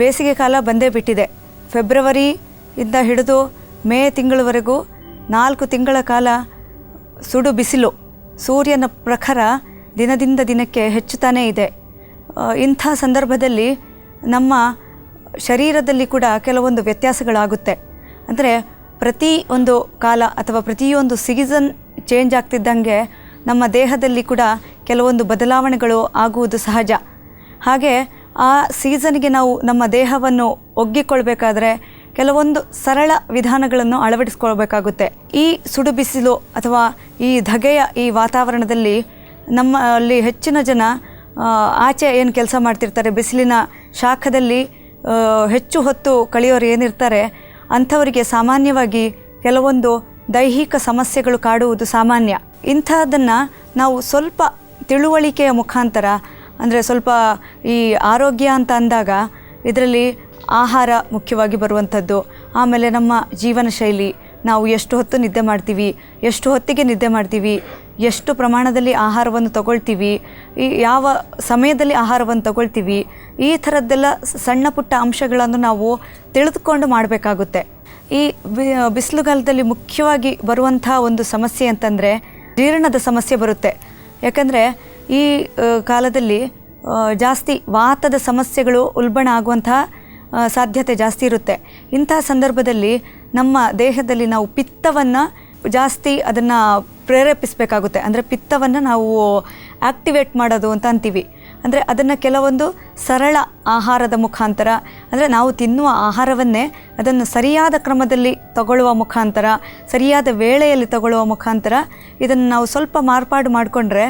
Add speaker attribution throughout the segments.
Speaker 1: ಬೇಸಿಗೆ ಕಾಲ ಬಂದೇ ಬಿಟ್ಟಿದೆ. ಫೆಬ್ರವರಿ ಇಂದ ಹಿಡಿದು ಮೇ ತಿಂಗಳವರೆಗೂ ನಾಲ್ಕು ತಿಂಗಳ ಕಾಲ ಸುಡು ಬಿಸಿಲು. ಸೂರ್ಯನ ಪ್ರಖರ ದಿನದಿಂದ ದಿನಕ್ಕೆ ಹೆಚ್ಚುತ್ತಾನೇ ಇದೆ. ಇಂಥ ಸಂದರ್ಭದಲ್ಲಿ ನಮ್ಮ ಶರೀರದಲ್ಲಿ ಕೂಡ ಕೆಲವೊಂದು ವ್ಯತ್ಯಾಸಗಳಾಗುತ್ತೆ. ಅಂದರೆ ಪ್ರತಿ ಒಂದು ಕಾಲ ಅಥವಾ ಪ್ರತಿಯೊಂದು ಸೀಸನ್ ಚೇಂಜ್ ಆಗ್ತಿದ್ದಂಗೆ ನಮ್ಮ ದೇಹದಲ್ಲಿ ಕೂಡ ಕೆಲವೊಂದು ಬದಲಾವಣೆಗಳು ಆಗುವುದು ಸಹಜ. ಹಾಗೆ ಆ ಸೀಸನ್ಗೆ ನಾವು ನಮ್ಮ ದೇಹವನ್ನು ಒಗ್ಗಿಕೊಳ್ಬೇಕಾದ್ರೆ ಕೆಲವೊಂದು ಸರಳ ವಿಧಾನಗಳನ್ನು ಅಳವಡಿಸ್ಕೊಳ್ಬೇಕಾಗುತ್ತೆ. ಈ ಸುಡು ಬಿಸಿಲು ಅಥವಾ ಈ ಧಗೆಯ ಈ ವಾತಾವರಣದಲ್ಲಿ ನಮ್ಮಲ್ಲಿ ಹೆಚ್ಚಿನ ಜನ ಆಚೆ ಏನು ಕೆಲಸ ಮಾಡ್ತಿರ್ತಾರೆ, ಬಿಸಿಲಿನ ಶಾಖದಲ್ಲಿ ಹೆಚ್ಚು ಹೊತ್ತು ಕಳೆಯೋರು ಏನಿರ್ತಾರೆ, ಅಂಥವರಿಗೆ ಸಾಮಾನ್ಯವಾಗಿ ಕೆಲವೊಂದು ದೈಹಿಕ ಸಮಸ್ಯೆಗಳು ಕಾಡುವುದು ಸಾಮಾನ್ಯ. ಇಂಥದ್ದನ್ನು ನಾವು ಸ್ವಲ್ಪ ತಿಳುವಳಿಕೆಯ ಮುಖಾಂತರ ಅಂದರೆ ಸ್ವಲ್ಪ ಈ ಆರೋಗ್ಯ ಅಂತ ಅಂದಾಗ ಇದರಲ್ಲಿ ಆಹಾರ ಮುಖ್ಯವಾಗಿ ಬರುವಂಥದ್ದು. ಆಮೇಲೆ ನಮ್ಮ ಜೀವನ ಶೈಲಿ, ನಾವು ಎಷ್ಟು ಹೊತ್ತು ನಿದ್ದೆ ಮಾಡ್ತೀವಿ, ಎಷ್ಟು ಹೊತ್ತಿಗೆ ನಿದ್ದೆ ಮಾಡ್ತೀವಿ, ಎಷ್ಟು ಪ್ರಮಾಣದಲ್ಲಿ ಆಹಾರವನ್ನು ತಗೊಳ್ತೀವಿ, ಈ ಯಾವ ಸಮಯದಲ್ಲಿ ಆಹಾರವನ್ನು ತಗೊಳ್ತೀವಿ, ಈ ಥರದ್ದೆಲ್ಲ ಸಣ್ಣ ಪುಟ್ಟ ಅಂಶಗಳನ್ನು ನಾವು ತಿಳಿದುಕೊಂಡು ಮಾಡಬೇಕಾಗುತ್ತೆ. ಈ ಬಿಸಿಲುಗಾಲದಲ್ಲಿ ಮುಖ್ಯವಾಗಿ ಬರುವಂಥ ಒಂದು ಸಮಸ್ಯೆ ಅಂತಂದರೆ ಜೀರ್ಣದ ಸಮಸ್ಯೆ ಬರುತ್ತೆ. ಯಾಕಂದರೆ ಈ ಕಾಲದಲ್ಲಿ ಜಾಸ್ತಿ ವಾತದ ಸಮಸ್ಯೆಗಳು ಉಲ್ಬಣ ಆಗುವಂತಹ ಸಾಧ್ಯತೆ ಜಾಸ್ತಿ ಇರುತ್ತೆ. ಇಂತಹ ಸಂದರ್ಭದಲ್ಲಿ ನಮ್ಮ ದೇಹದಲ್ಲಿ ನಾವು ಪಿತ್ತವನ್ನು ಜಾಸ್ತಿ ಅದನ್ನು ಪ್ರೇರೇಪಿಸಬೇಕಾಗುತ್ತೆ. ಅಂದರೆ ಪಿತ್ತವನ್ನು ನಾವು ಆಕ್ಟಿವೇಟ್ ಮಾಡೋದು ಅಂತ ಅಂತೀವಿ. ಅಂದರೆ ಅದನ್ನು ಕೆಲವೊಂದು ಸರಳ ಆಹಾರದ ಮುಖಾಂತರ, ಅಂದರೆ ನಾವು ತಿನ್ನುವ ಆಹಾರವನ್ನೇ ಅದನ್ನು ಸರಿಯಾದ ಕ್ರಮದಲ್ಲಿ ತಗೊಳ್ಳುವ ಮುಖಾಂತರ, ಸರಿಯಾದ ವೇಳೆಯಲ್ಲಿ ತಗೊಳ್ಳುವ ಮುಖಾಂತರ ಇದನ್ನು ನಾವು ಸ್ವಲ್ಪ ಮಾರ್ಪಾಡು ಮಾಡಿಕೊಂಡ್ರೆ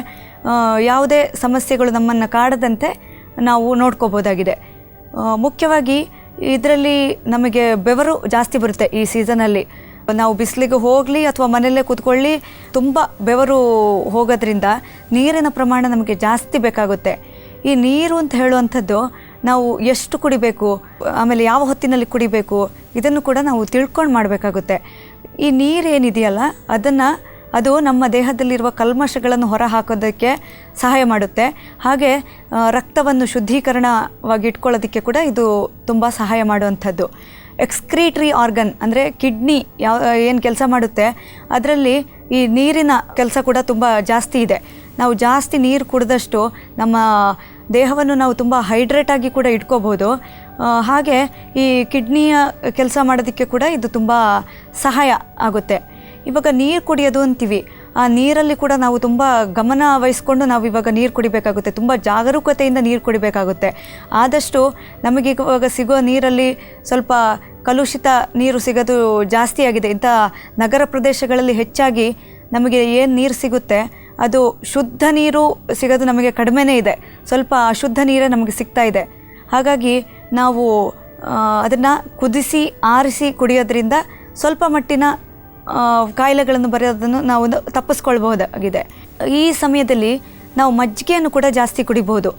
Speaker 1: ಯಾವುದೇ ಸಮಸ್ಯೆಗಳು ನಮ್ಮನ್ನು ಕಾಡದಂತೆ ನಾವು ನೋಡ್ಕೋಬೋದಾಗಿದೆ. ಮುಖ್ಯವಾಗಿ ಇದರಲ್ಲಿ ನಮಗೆ ಬೆವರು ಜಾಸ್ತಿ ಬರುತ್ತೆ ಈ ಸೀಸನಲ್ಲಿ ನಾವು ಬಿಸಿಲಿಗೆ ಹೋಗಲಿ ಅಥವಾ ಮನೆಯಲ್ಲೇ ಕೂತ್ಕೊಳ್ಳಿ, ತುಂಬ ಬೆವರು ಹೋಗೋದ್ರಿಂದ ನೀರಿನ ಪ್ರಮಾಣ ನಮಗೆ ಜಾಸ್ತಿ ಬೇಕಾಗುತ್ತೆ. ಈ ನೀರು ಅಂತ ಹೇಳುವಂಥದ್ದು ನಾವು ಎಷ್ಟು ಕುಡಿಬೇಕು, ಆಮೇಲೆ ಯಾವ ಹೊತ್ತಿನಲ್ಲಿ ಕುಡಿಬೇಕು, ಇದನ್ನು ಕೂಡ ನಾವು ತಿಳ್ಕೊಂಡು ಮಾಡಬೇಕಾಗುತ್ತೆ. ಈ ನೀರು ಏನಿದೆಯಲ್ಲ, ಅದನ್ನು ಅದು ನಮ್ಮ ದೇಹದಲ್ಲಿರುವ ಕಲ್ಮಶಗಳನ್ನು ಹೊರಹಾಕೋದಕ್ಕೆ ಸಹಾಯ ಮಾಡುತ್ತೆ. ಹಾಗೆ ರಕ್ತವನ್ನು ಶುದ್ಧೀಕರಣವಾಗಿ ಇಟ್ಕೊಳ್ಳೋದಕ್ಕೆ ಕೂಡ ಇದು ತುಂಬ ಸಹಾಯ ಮಾಡುವಂಥದ್ದು. ಎಕ್ಸ್ಕ್ರೀಟ್ರಿ ಆರ್ಗನ್ ಅಂದರೆ ಕಿಡ್ನಿ ಯಾವ, ಏನು ಕೆಲಸ ಮಾಡುತ್ತೆ, ಅದರಲ್ಲಿ ಈ ನೀರಿನ ಕೆಲಸ ಕೂಡ ತುಂಬ ಜಾಸ್ತಿ ಇದೆ. ನಾವು ಜಾಸ್ತಿ ನೀರು ಕುಡಿದಷ್ಟು ನಮ್ಮ ದೇಹವನ್ನು ನಾವು ತುಂಬ ಹೈಡ್ರೇಟಾಗಿ ಕೂಡ ಇಟ್ಕೋಬೋದು. ಹಾಗೆ ಈ ಕಿಡ್ನಿಯ ಕೆಲಸ ಮಾಡೋದಕ್ಕೆ ಕೂಡ ಇದು ತುಂಬ ಸಹಾಯ ಆಗುತ್ತೆ. ಇವಾಗ ನೀರು ಕುಡಿಯೋದು ಅಂತೀವಿ. ಆ ನೀರಲ್ಲಿ ಕೂಡ ನಾವು ತುಂಬ ಗಮನ ವಹಿಸ್ಕೊಂಡು ನಾವು ಇವಾಗ ನೀರು ಕುಡಿಬೇಕಾಗುತ್ತೆ. ತುಂಬ ಜಾಗರೂಕತೆಯಿಂದ ನೀರು ಕುಡಿಬೇಕಾಗುತ್ತೆ. ಆದಷ್ಟು ನಮಗೆ ಇವಾಗ ಸಿಗೋ ನೀರಲ್ಲಿ ಸ್ವಲ್ಪ ಕಲುಷಿತ ನೀರು ಸಿಗೋದು ಜಾಸ್ತಿ ಆಗಿದೆ. ಇಂಥ ನಗರ ಪ್ರದೇಶಗಳಲ್ಲಿ ಹೆಚ್ಚಾಗಿ ನಮಗೆ ಏನು ನೀರು ಸಿಗುತ್ತೆ, ಅದು ಶುದ್ಧ ನೀರು ಸಿಗೋದು ನಮಗೆ ಕಡಿಮೆನೇ ಇದೆ. ಸ್ವಲ್ಪ ಅಶುದ್ಧ ನೀರೇ ನಮಗೆ ಸಿಗ್ತಾ ಇದೆ. ಹಾಗಾಗಿ ನಾವು ಅದನ್ನು ಕುದಿಸಿ, ಆರಿಸಿ ಕುಡಿಯೋದ್ರಿಂದ ಸ್ವಲ್ಪ ಮಟ್ಟಿನ ಕಾಯಿಲೆಗಳನ್ನು ಬರೋದನ್ನು ನಾವು ತಪ್ಪಿಸ್ಕೊಳ್ಬಹುದಾಗಿದೆ. ಈ ಸಮಯದಲ್ಲಿ ನಾವು ಮಜ್ಜಿಗೆಯನ್ನು ಕೂಡ ಜಾಸ್ತಿ ಕುಡಿಬೋದು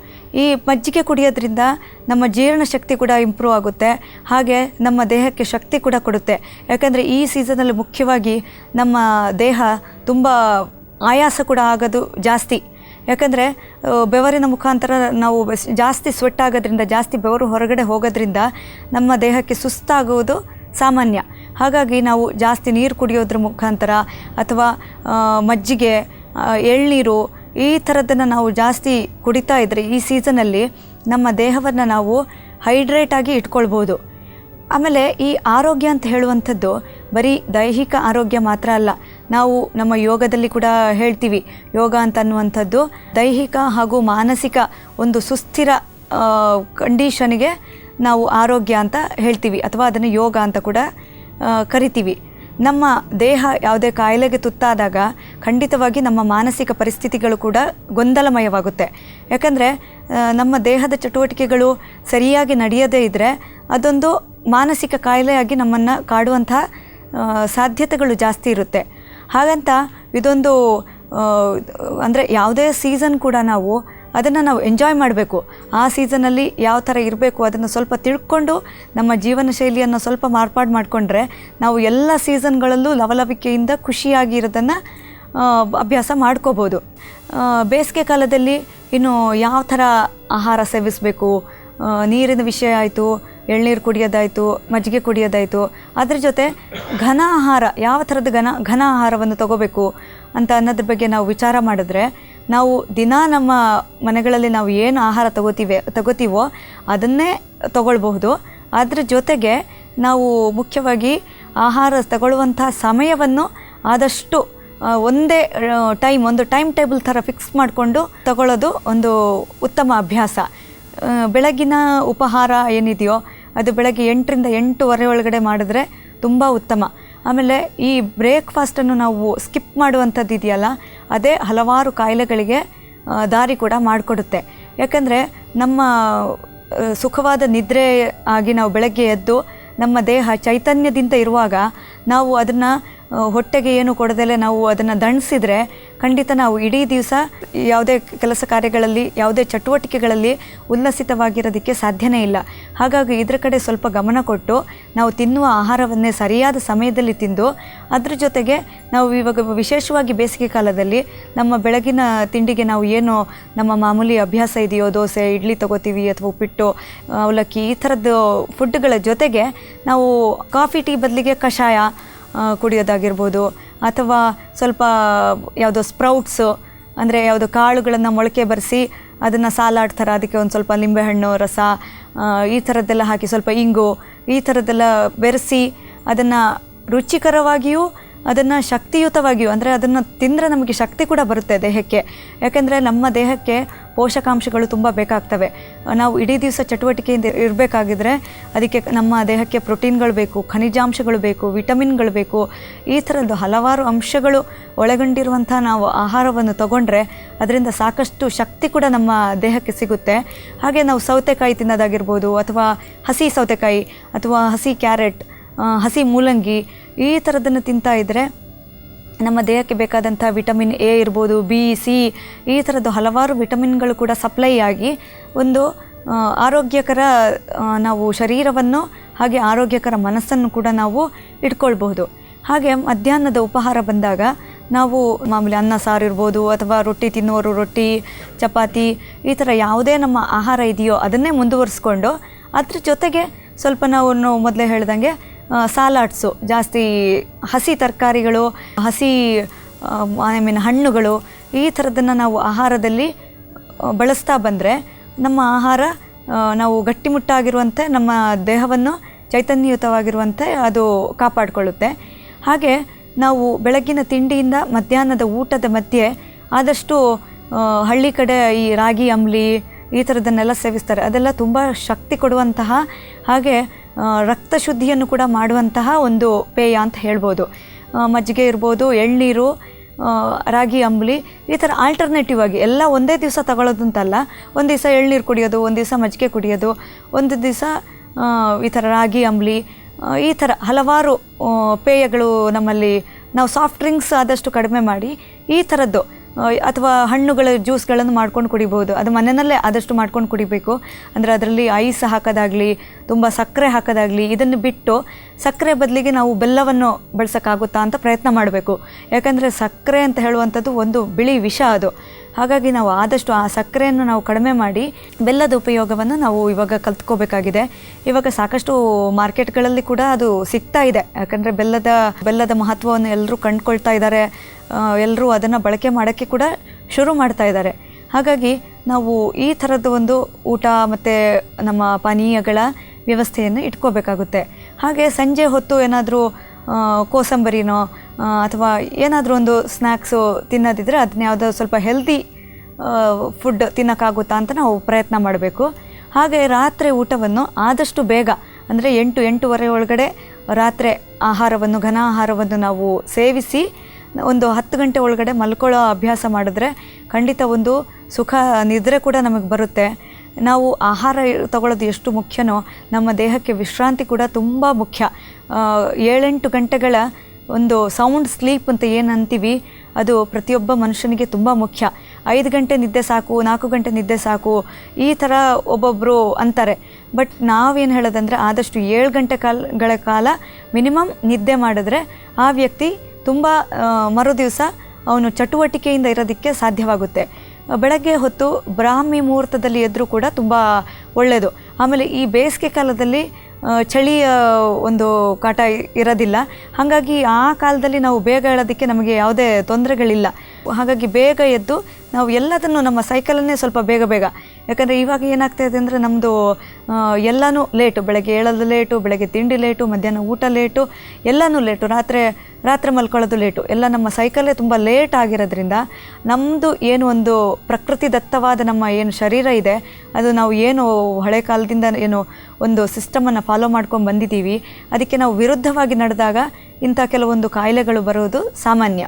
Speaker 1: ಈ ಮಜ್ಜಿಗೆ ಕುಡಿಯೋದ್ರಿಂದ ನಮ್ಮ ಜೀರ್ಣ ಶಕ್ತಿ ಕೂಡ ಇಂಪ್ರೂವ್ ಆಗುತ್ತೆ. ಹಾಗೆ ನಮ್ಮ ದೇಹಕ್ಕೆ ಶಕ್ತಿ ಕೂಡ ಕೊಡುತ್ತೆ. ಯಾಕಂದರೆ ಈ ಸೀಸನಲ್ಲಿ ಮುಖ್ಯವಾಗಿ ನಮ್ಮ ದೇಹ ತುಂಬ ಆಯಾಸ ಕೂಡ ಆಗೋದು ಜಾಸ್ತಿ. ಯಾಕಂದರೆ ಬೆವರಿನ ಮುಖಾಂತರ ನಾವು ಜಾಸ್ತಿ ಸ್ವೆಟ್ ಆಗೋದ್ರಿಂದ, ಜಾಸ್ತಿ ಬೆವರು ಹೊರಗಡೆ ಹೋಗೋದ್ರಿಂದ ನಮ್ಮ ದೇಹಕ್ಕೆ ಸುಸ್ತಾಗುವುದು ಸಾಮಾನ್ಯ. ಹಾಗಾಗಿ ನಾವು ಜಾಸ್ತಿ ನೀರು ಕುಡಿಯೋದ್ರ ಮುಖಾಂತರ ಅಥವಾ ಮಜ್ಜಿಗೆ ಎಳ್ನೀರು ಈ ಥರದ್ದನ್ನು ನಾವು ಜಾಸ್ತಿ ಕುಡಿತಾ ಇದ್ದರೆ ಈ ಸೀಸನಲ್ಲಿ ನಮ್ಮ ದೇಹವನ್ನು ನಾವು ಹೈಡ್ರೇಟಾಗಿ ಇಟ್ಕೊಳ್ಬೋದು. ಆಮೇಲೆ ಈ ಆರೋಗ್ಯ ಅಂತ ಹೇಳುವಂಥದ್ದು ಬರೀ ದೈಹಿಕ ಆರೋಗ್ಯ ಮಾತ್ರ ಅಲ್ಲ, ನಾವು ನಮ್ಮ ಯೋಗದಲ್ಲಿ ಕೂಡ ಹೇಳ್ತೀವಿ. ಯೋಗ ಅಂತ ಅನ್ನುವಂಥದ್ದು ದೈಹಿಕ ಹಾಗೂ ಮಾನಸಿಕ ಒಂದು ಸುಸ್ಥಿರ ಕಂಡೀಷನ್ಗೆ ನಾವು ಆರೋಗ್ಯ ಅಂತ ಹೇಳ್ತೀವಿ, ಅಥವಾ ಅದನ್ನು ಯೋಗ ಅಂತ ಕೂಡ ಕರಿತೀವಿ. ನಮ್ಮ ದೇಹ ಯಾವುದೇ ಕಾಯಿಲೆಗೆ ತುತ್ತಾದಾಗ ಖಂಡಿತವಾಗಿ ನಮ್ಮ ಮಾನಸಿಕ ಪರಿಸ್ಥಿತಿಗಳು ಕೂಡ ಗೊಂದಲಮಯವಾಗುತ್ತೆ. ಯಾಕಂದರೆ ನಮ್ಮ ದೇಹದ ಚಟುವಟಿಕೆಗಳು ಸರಿಯಾಗಿ ನಡೆಯದೇ ಇದ್ದರೆ ಅದೊಂದು ಮಾನಸಿಕ ಕಾಯಿಲೆಯಾಗಿ ನಮ್ಮನ್ನು ಕಾಡುವಂಥ ಸಾಧ್ಯತೆಗಳು ಜಾಸ್ತಿ ಇರುತ್ತೆ. ಹಾಗಂತ ಇದೊಂದು ಅಂದರೆ ಯಾವುದೇ ಸೀಸನ್ ಕೂಡ ನಾವು ಅದನ್ನು ನಾವು ಎಂಜಾಯ್ ಮಾಡಬೇಕು. ಆ ಸೀಸನಲ್ಲಿ ಯಾವ ಥರ ಇರಬೇಕು ಅದನ್ನು ಸ್ವಲ್ಪ ತಿಳ್ಕೊಂಡು ನಮ್ಮ ಜೀವನ ಶೈಲಿಯನ್ನು ಸ್ವಲ್ಪ ಮಾರ್ಪಾಡು ಮಾಡಿಕೊಂಡ್ರೆ ನಾವು ಎಲ್ಲ ಸೀಸನ್ಗಳಲ್ಲೂ ಲವಲವಿಕೆಯಿಂದ ಖುಷಿಯಾಗಿ ಇರೋದನ್ನು ಅಭ್ಯಾಸ ಮಾಡ್ಕೋಬೋದು. ಬೇಸಿಗೆ ಕಾಲದಲ್ಲಿ ಇನ್ನು ಯಾವ ಥರ ಆಹಾರ ಸೇವಿಸಬೇಕು? ನೀರಿನ ವಿಷಯ ಆಯಿತು, ಎಳ್ನೀರು ಕುಡಿಯೋದಾಯಿತು, ಮಜ್ಜಿಗೆ ಕುಡಿಯೋದಾಯಿತು. ಅದ್ರ ಜೊತೆ ಘನ ಆಹಾರ, ಯಾವ ಥರದ ಘನ ಘನ ಆಹಾರವನ್ನು ತಗೋಬೇಕು ಅಂತ ಅನ್ನೋದ್ರ ಬಗ್ಗೆ ನಾವು ವಿಚಾರ ಮಾಡಿದ್ರೆ ನಾವು ದಿನ ನಮ್ಮ ಮನೆಗಳಲ್ಲಿ ನಾವು ಏನು ಆಹಾರ ತಗೋತೀವಿ, ತಗೋತೀವೋ ಅದನ್ನೇ ತಗೊಳ್ಬಹುದು. ಅದ್ರ ಜೊತೆಗೆ ನಾವು ಮುಖ್ಯವಾಗಿ ಆಹಾರ ತಗೊಳ್ಳುವಂಥ ಸಮಯವನ್ನು ಆದಷ್ಟು ಒಂದೇ ಟೈಮ್, ಒಂದು ಟೈಮ್ ಟೇಬಲ್ ಥರ ಫಿಕ್ಸ್ ಮಾಡಿಕೊಂಡು ತಗೊಳ್ಳೋದು ಒಂದು ಉತ್ತಮ ಅಭ್ಯಾಸ. ಬೆಳಗಿನ ಉಪಹಾರ ಏನಿದೆಯೋ ಅದು ಬೆಳಗ್ಗೆ ಎಂಟರಿಂದ ಎಂಟೂವರೆ ಒಳಗಡೆ ಮಾಡಿದ್ರೆ ತುಂಬ ಉತ್ತಮ. ಆಮೇಲೆ ಈ ಬ್ರೇಕ್ಫಾಸ್ಟನ್ನು ನಾವು ಸ್ಕಿಪ್ ಮಾಡುವಂಥದ್ದು ಇದೆಯಲ್ಲ, ಅದೇ ಹಲವಾರು ಕಾಯಿಲೆಗಳಿಗೆ ದಾರಿ ಕೂಡ ಮಾಡಿಕೊಡುತ್ತೆ. ಯಾಕಂದರೆ ನಮ್ಮ ಸುಖವಾದ ನಿದ್ರೆ ಆಗಿ ನಾವು ಬೆಳಗ್ಗೆ ಎದ್ದು ನಮ್ಮ ದೇಹ ಚೈತನ್ಯದಿಂದ ಇರುವಾಗ ನಾವು ಅದನ್ನು ಹೊಟ್ಟೆಗೆ ಏನು ಕೊಡದಲೆ ನಾವು ಅದನ್ನು ದಣಿಸಿದರೆ ಖಂಡಿತ ನಾವು ಇಡೀ ದಿವಸ ಯಾವುದೇ ಕೆಲಸ ಕಾರ್ಯಗಳಲ್ಲಿ, ಯಾವುದೇ ಚಟುವಟಿಕೆಗಳಲ್ಲಿ ಉಲ್ಲಸಿತವಾಗಿರೋದಕ್ಕೆ ಸಾಧ್ಯನೇ ಇಲ್ಲ. ಹಾಗಾಗಿ ಇದರ ಕಡೆ ಸ್ವಲ್ಪ ಗಮನ ಕೊಟ್ಟು ನಾವು ತಿನ್ನುವ ಆಹಾರವನ್ನೇ ಸರಿಯಾದ ಸಮಯದಲ್ಲಿ ತಿಂದು ಅದ್ರ ಜೊತೆಗೆ ನಾವು ಇವಾಗ ವಿಶೇಷವಾಗಿ ಬೇಸಿಗೆ ಕಾಲದಲ್ಲಿ ನಮ್ಮ ಬೆಳಗಿನ ತಿಂಡಿಗೆ ನಾವು ಏನು ನಮ್ಮ ಮಾಮೂಲಿ ಅಭ್ಯಾಸ ಇದೆಯೋ ದೋಸೆ, ಇಡ್ಲಿ ತಗೋತೀವಿ ಅಥವಾ ಉಪ್ಪಿಟ್ಟು, ಅವಲಕ್ಕಿ ಈ ಥರದ್ದು ಫುಡ್ಗಳ ಜೊತೆಗೆ ನಾವು ಕಾಫಿ, ಟೀ ಬದಲಿಗೆ ಕಷಾಯ ಕುಡಿಯೋದಾಗಿರ್ಬೋದು ಅಥವಾ ಸ್ವಲ್ಪ ಯಾವುದೋ ಸ್ಪ್ರೌಟ್ಸು, ಅಂದರೆ ಯಾವುದೋ ಕಾಳುಗಳನ್ನು ಮೊಳಕೆ ಬರೆಸಿ ಅದನ್ನು ಸಾಲಾಡ್ ಥರ, ಅದಕ್ಕೆ ಒಂದು ಸ್ವಲ್ಪ ನಿಂಬೆಹಣ್ಣು ರಸ ಈ ಥರದ್ದೆಲ್ಲ ಹಾಕಿ ಸ್ವಲ್ಪ ಇಂಗು, ಈ ಥರದ್ದೆಲ್ಲ ಬೆರೆಸಿ ಅದನ್ನು ರುಚಿಕರವಾಗಿಯೂ ಅದನ್ನು ಶಕ್ತಿಯುತವಾಗಿಯೂ, ಅಂದರೆ ಅದನ್ನು ತಿಂದರೆ ನಮಗೆ ಶಕ್ತಿ ಕೂಡ ಬರುತ್ತೆ ದೇಹಕ್ಕೆ. ಯಾಕೆಂದರೆ ನಮ್ಮ ದೇಹಕ್ಕೆ ಪೋಷಕಾಂಶಗಳು ತುಂಬ ಬೇಕಾಗ್ತವೆ. ನಾವು ಇಡೀ ದಿವಸ ಚಟುವಟಿಕೆಯಿಂದ ಇರಬೇಕಾಗಿದ್ರೆ ಅದಕ್ಕೆ ನಮ್ಮ ದೇಹಕ್ಕೆ ಪ್ರೋಟೀನ್ಗಳು ಬೇಕು, ಖನಿಜಾಂಶಗಳು ಬೇಕು, ವಿಟಮಿನ್ಗಳು ಬೇಕು. ಈ ಥರದ್ದು ಹಲವಾರು ಅಂಶಗಳು ಒಳಗೊಂಡಿರುವಂಥ ನಾವು ಆಹಾರವನ್ನು ತಗೊಂಡ್ರೆ ಅದರಿಂದ ಸಾಕಷ್ಟು ಶಕ್ತಿ ಕೂಡ ನಮ್ಮ ದೇಹಕ್ಕೆ ಸಿಗುತ್ತೆ. ಹಾಗೆ ನಾವು ಸೌತೆಕಾಯಿ ತಿನ್ನೋದಾಗಿರ್ಬೋದು ಅಥವಾ ಹಸಿ ಸೌತೆಕಾಯಿ ಅಥವಾ ಹಸಿ ಕ್ಯಾರೆಟ್ ಹಸಿ ಮೂಲಂಗಿ ಈ ಥರದನ್ನು ತಿಂತಾ ಇದ್ದರೆ ನಮ್ಮ ದೇಹಕ್ಕೆ ಬೇಕಾದಂಥ ವಿಟಮಿನ್ ಎ ಇರ್ಬೋದು, ಬಿ, ಸಿ, ಈ ಥರದ್ದು ಹಲವಾರು ವಿಟಮಿನ್ಗಳು ಕೂಡ ಸಪ್ಲೈ ಆಗಿ ಒಂದು ಆರೋಗ್ಯಕರ ನಾವು ಶರೀರವನ್ನು ಹಾಗೆ ಆರೋಗ್ಯಕರ ಮನಸ್ಸನ್ನು ಕೂಡ ನಾವು ಇಟ್ಕೊಳ್ಬಹುದು. ಹಾಗೆ ಮಧ್ಯಾಹ್ನದ ಉಪಹಾರ ಬಂದಾಗ ನಾವು ಮಾಮೂಲಿ ಅನ್ನ, ಸಾರು ಇರ್ಬೋದು, ಅಥವಾ ರೊಟ್ಟಿ ತಿನ್ನುವರು ರೊಟ್ಟಿ, ಚಪಾತಿ, ಈ ಥರ ಯಾವುದೇ ನಮ್ಮ ಆಹಾರ ಇದೆಯೋ ಅದನ್ನೇ ಮುಂದುವರಿಸ್ಕೊಂಡು, ಅದ್ರ ಜೊತೆಗೆ ಸ್ವಲ್ಪ ನಾವು ಮೊದಲೇ ಹೇಳ್ದಂಗೆ ಸಾಲಾಡ್ಸು, ಜಾಸ್ತಿ ಹಸಿ ತರಕಾರಿಗಳು, ಹಸಿ ಐ ಮೀನ್ ಹಣ್ಣುಗಳು, ಈ ಥರದನ್ನು ನಾವು ಆಹಾರದಲ್ಲಿ ಬಳಸ್ತಾ ಬಂದರೆ ನಮ್ಮ ಆಹಾರ ನಾವು ಗಟ್ಟಿಮುಟ್ಟಾಗಿರುವಂತೆ, ನಮ್ಮ ದೇಹವನ್ನು ಚೈತನ್ಯಯುತವಾಗಿರುವಂತೆ ಅದು ಕಾಪಾಡಿಕೊಳ್ಳುತ್ತೆ. ಹಾಗೆ ನಾವು ಬೆಳಗ್ಗಿನ ತಿಂಡಿಯಿಂದ ಮಧ್ಯಾಹ್ನದ ಊಟದ ಮಧ್ಯೆ ಆದಷ್ಟು ಹಳ್ಳಿ ಕಡೆ ಈ ರಾಗಿ, ಅಂಬ್ಲಿ ಈ ಥರದನ್ನೆಲ್ಲ ಸೇವಿಸ್ತಾರೆ. ಅದೆಲ್ಲ ತುಂಬ ಶಕ್ತಿ ಕೊಡುವಂತಹ ಹಾಗೆ ರಕ್ತ ಶುದ್ಧಿಯನ್ನು ಕೂಡ ಮಾಡುವಂತಹ ಒಂದು ಪೇಯ ಅಂತ ಹೇಳ್ಬೋದು. ಮಜ್ಜಿಗೆ ಇರ್ಬೋದು, ಎಳ್ನೀರು ರಾಗಿ, ಅಂಬಲಿ, ಈ ಥರ ಆಲ್ಟರ್ನೇಟಿವ್ ಆಗಿ ಎಲ್ಲ ಒಂದೇ ದಿವಸ ತಗೊಳ್ಳೋದು ಅಂತಲ್ಲ ಒಂದು ದಿವಸ ಎಳ್ನೀರು ಕುಡಿಯೋದು, ಒಂದು ದಿವಸ ಮಜ್ಜಿಗೆ ಕುಡಿಯೋದು, ಒಂದು ದಿವಸ ಈ ಥರ ರಾಗಿ, ಅಂಬ್ಲಿ ಈ ಥರ ಹಲವಾರು ಪೇಯಗಳು ನಮ್ಮಲ್ಲಿ ನಾವು ಸಾಫ್ಟ್ ಡ್ರಿಂಕ್ಸ್ ಆದಷ್ಟು ಕಡಿಮೆ ಮಾಡಿ ಈ ಥರದ್ದು ಅಥವಾ ಹಣ್ಣುಗಳ ಜ್ಯೂಸ್ಗಳನ್ನು ಮಾಡ್ಕೊಂಡು ಕುಡಿಬೋದು. ಅದು ಮನೆಯಲ್ಲೇ ಆದಷ್ಟು ಮಾಡ್ಕೊಂಡು ಕುಡಿಬೇಕು. ಅಂದರೆ ಅದರಲ್ಲಿ ಐಸ್ ಹಾಕೋದಾಗಲಿ, ತುಂಬ ಸಕ್ಕರೆ ಹಾಕೋದಾಗಲಿ, ಇದನ್ನು ಬಿಟ್ಟು ಸಕ್ಕರೆ ಬದಲಿಗೆ ನಾವು ಬೆಲ್ಲವನ್ನು ಬಳಸೋಕ್ಕಾಗುತ್ತಾ ಅಂತ ಪ್ರಯತ್ನ ಮಾಡಬೇಕು. ಯಾಕಂದರೆ ಸಕ್ಕರೆ ಅಂತ ಹೇಳುವಂಥದ್ದು ಒಂದು ಬಿಳಿ ವಿಷ ಅದು. ಹಾಗಾಗಿ ನಾವು ಆದಷ್ಟು ಆ ಸಕ್ಕರೆಯನ್ನು ನಾವು ಕಡಿಮೆ ಮಾಡಿ ಬೆಲ್ಲದ ಉಪಯೋಗವನ್ನು ನಾವು ಇವಾಗ ಕಲ್ತ್ಕೋಬೇಕಾಗಿದೆ. ಇವಾಗ ಸಾಕಷ್ಟು ಮಾರ್ಕೆಟ್ಗಳಲ್ಲಿ ಕೂಡ ಅದು ಸಿಗ್ತಾ ಇದೆ. ಯಾಕಂದರೆ ಬೆಲ್ಲದ ಬೆಲ್ಲದ ಮಹತ್ವವನ್ನು ಎಲ್ಲರೂ ಕಂಡುಕೊಳ್ತಾ ಇದ್ದಾರೆ. ಎಲ್ಲರೂ ಅದನ್ನು ಬಳಕೆ ಮಾಡೋಕ್ಕೆ ಕೂಡ ಶುರು ಮಾಡ್ತಾ ಇದ್ದಾರೆ. ಹಾಗಾಗಿ ನಾವು ಈ ಥರದ ಒಂದು ಊಟ ಮತ್ತು ನಮ್ಮ ಪಾನೀಯಗಳ ವ್ಯವಸ್ಥೆಯನ್ನು ಇಟ್ಕೋಬೇಕಾಗುತ್ತೆ. ಹಾಗೆ ಸಂಜೆ ಹೊತ್ತು ಏನಾದರೂ ಕೋಸಂಬರಿನೋ ಅಥವಾ ಏನಾದರೂ ಒಂದು ಸ್ನ್ಯಾಕ್ಸು ತಿನ್ನೋದಿದ್ರೆ ಅದನ್ನ ಯಾವುದೋ ಸ್ವಲ್ಪ ಹೆಲ್ದಿ ಫುಡ್ ತಿನ್ನೋಕ್ಕಾಗುತ್ತಾ ಅಂತ ನಾವು ಪ್ರಯತ್ನ ಮಾಡಬೇಕು. ಹಾಗೆ ರಾತ್ರಿ ಊಟವನ್ನು ಆದಷ್ಟು ಬೇಗ, ಅಂದರೆ ಎಂಟು ಎಂಟೂವರೆ ಒಳಗಡೆ ರಾತ್ರಿ ಆಹಾರವನ್ನು ಘನ ಆಹಾರವನ್ನು ನಾವು ಸೇವಿಸಿ ಒಂದು ಹತ್ತು ಗಂಟೆ ಒಳಗಡೆ ಮಲ್ಕೊಳ್ಳೋ ಅಭ್ಯಾಸ ಮಾಡಿದ್ರೆ ಖಂಡಿತ ಒಂದು ಸುಖ, ನಿದ್ರೆ ಕೂಡ ನಮಗೆ ಬರುತ್ತೆ. ನಾವು ಆಹಾರ ತಗೊಳ್ಳೋದು ಎಷ್ಟು ಮುಖ್ಯನೋ, ನಮ್ಮ ದೇಹಕ್ಕೆ ವಿಶ್ರಾಂತಿ ಕೂಡ ತುಂಬ ಮುಖ್ಯ. ಏಳೆಂಟು ಗಂಟೆಗಳ ಒಂದು ಸೌಂಡ್ ಸ್ಲೀಪ್ ಅಂತ ಏನು ಅಂತೀವಿ ಅದು ಪ್ರತಿಯೊಬ್ಬ ಮನುಷ್ಯನಿಗೆ ತುಂಬ ಮುಖ್ಯ. ಐದು ಗಂಟೆ ನಿದ್ದೆ ಸಾಕು, ನಾಲ್ಕು ಗಂಟೆ ನಿದ್ದೆ ಸಾಕು, ಈ ಥರ ಒಬ್ಬೊಬ್ಬರು ಅಂತಾರೆ. ಬಟ್ ನಾವೇನು ಹೇಳೋದಂದರೆ, ಆದಷ್ಟು ಏಳು ಗಂಟೆ ಕಾಲಗಳ ಕಾಲ ಮಿನಿಮಮ್ ನಿದ್ದೆ ಮಾಡಿದ್ರೆ ಆ ವ್ಯಕ್ತಿ ತುಂಬ ಮರುದಿವಸ ಅವನು ಚಟುವಟಿಕೆಯಿಂದ ಇರೋದಕ್ಕೆ ಸಾಧ್ಯವಾಗುತ್ತೆ. ಬೆಳಗ್ಗೆ ಹೊತ್ತು ಬ್ರಾಹ್ಮಿ ಮುಹೂರ್ತದಲ್ಲಿ ಎದ್ದರೂ ಕೂಡ ತುಂಬ ಒಳ್ಳೆಯದು ಆಮೇಲೆ ಈ ಬೇಸಿಗೆ ಕಾಲದಲ್ಲಿ ಚಳಿಯ ಒಂದು ಕಾಟ ಇರೋದಿಲ್ಲ. ಹಾಗಾಗಿ ಆ ಕಾಲದಲ್ಲಿ ನಾವು ಬೇಗ ಹೇಳೋದಕ್ಕೆ ನಮಗೆ ಯಾವುದೇ ತೊಂದರೆಗಳಿಲ್ಲ. ಹಾಗಾಗಿ ಬೇಗ ಎದ್ದು ನಾವು ಎಲ್ಲದನ್ನು ನಮ್ಮ ಸೈಕಲನ್ನೇ ಸ್ವಲ್ಪ ಬೇಗ ಬೇಗ. ಯಾಕಂದರೆ ಇವಾಗ ಏನಾಗ್ತಾ ಇದೆ ಅಂದರೆ ನಮ್ಮದು ಎಲ್ಲನೂ ಲೇಟು. ಬೆಳಗ್ಗೆ ಏಳೋದು ಲೇಟು, ಬೆಳಗ್ಗೆ ತಿಂಡಿ ಲೇಟು, ಮಧ್ಯಾಹ್ನ ಊಟ ಲೇಟು, ಎಲ್ಲನೂ ಲೇಟು. ರಾತ್ರಿ ರಾತ್ರಿ ಮಲ್ಕೊಳ್ಳೋದು ಲೇಟು. ಎಲ್ಲ ನಮ್ಮ ಸೈಕಲ್ಲೇ ತುಂಬ ಲೇಟ್ ಆಗಿರೋದ್ರಿಂದ ನಮ್ಮದು ಏನು ಒಂದು ಪ್ರಕೃತಿ ದತ್ತವಾದ ನಮ್ಮ ಏನು ಶರೀರ ಇದೆ, ಅದು ನಾವು ಏನು ಹಳೆ ಕಾಲದಿಂದ ಏನು ಒಂದು ಸಿಸ್ಟಮನ್ನು ಫಾಲೋ ಮಾಡ್ಕೊಂಡು ಬಂದಿದ್ದೀವಿ, ಅದಕ್ಕೆ ನಾವು ವಿರುದ್ಧವಾಗಿ ನಡೆದಾಗ ಇಂಥ ಕೆಲವೊಂದು ಕಾಯಿಲೆಗಳು ಬರೋದು ಸಾಮಾನ್ಯ.